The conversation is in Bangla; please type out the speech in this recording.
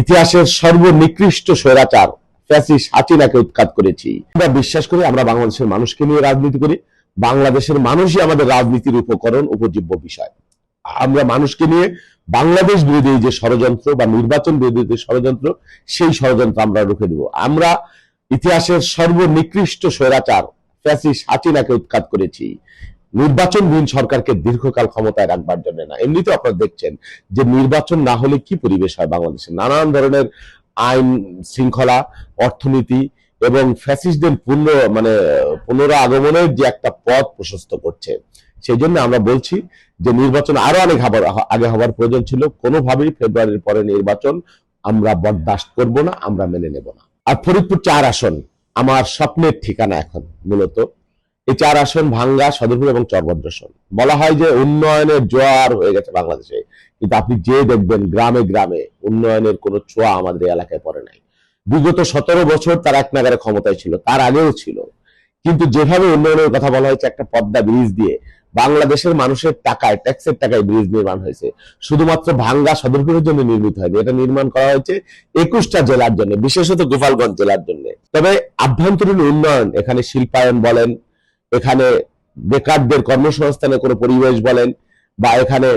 ইতিহাসের সর্বনিকৃষ্ট স্বৈরাচার ফ্যাসিস উৎখাত করেছি। আমরা বিশ্বাস করি, আমরা বাংলাদেশের মানুষকে নিয়ে রাজনীতি করি। বাংলাদেশের মানুষই আমাদের রাজনীতির উপকরণ, উপজীব্য বিষয়। আমরা মানুষকে নিয়ে বাংলাদেশ বিরোধী যে ষড়যন্ত্র বা নির্বাচন বিরোধী যে ষড়যন্ত্র, সেই ষড়যন্ত্র আমরা রুখে দেব। আমরা ইতিহাসের সর্বনিকৃষ্ট স্বৈরাচার ফ্যাসিস হাসিনাকে উৎখাত করেছি। নির্বাচনবিহীন সরকারকে দীর্ঘকাল ক্ষমতায় রাখবার জন্য না। এমনিতেও আপনারা দেখছেন যে নির্বাচন না হলে কি পরিবেশ হয় বাংলাদেশে? নানান ধরনের আইন শৃঙ্খলা, অর্থনীতি এবং ফ্যাসিস্টদের পূর্ণ মানে পুনরাগমনের যে একটা পথ প্রশস্ত করছে সেই জন্য আমরা বলছি যে নির্বাচন আরও অনেক হবার, আগে হওয়ার প্রয়োজন ছিল। কোনোভাবেই ফেব্রুয়ারির পরে নির্বাচন আমরা বরদাস্ত করব না, আমরা মেনে নেব না। আর ফরিদপুর চার আসন, আমার স্বপ্নের ঠিকানা এখন, মূলত এই চার আসন ভাঙ্গা সদরপুর এবং চরভদ্রসন। বলা হয় যে উন্নয়নের জোয়ার হয়ে গেছে বাংলাদেশে। কিন্তু আপনি যে দেখবেন গ্রামে গ্রামে উন্নয়নের কোনো ছোঁয়া আমাদের এলাকায় পড়ে নাই। বিগত সতেরো বছর তার এক নাগারে ক্ষমতায় ছিল, তার আগেও ছিল। কিন্তু যেভাবে উন্নয়নের কথা বলা হয়েছে, একটা পদ্মা ব্রিজ দিয়ে বাংলাদেশের মানুষের টাকায়, ট্যাক্সের টাকায় ব্রিজ নির্মাণ হয়েছে। শুধুমাত্র ভাঙ্গা সদরপুরের জন্য নির্মিত হয়নি, এটা নির্মাণ করা হয়েছে একুশটা জেলার জন্য, বিশেষত গোপালগঞ্জ জেলার জন্য। তবে আভ্যন্তরীণ উন্নয়ন, এখানে শিল্পায়ন বলেন এখানে বেকারদের কর্মসংস্থানের কোনো পরিবেশ বলেন বা এখানে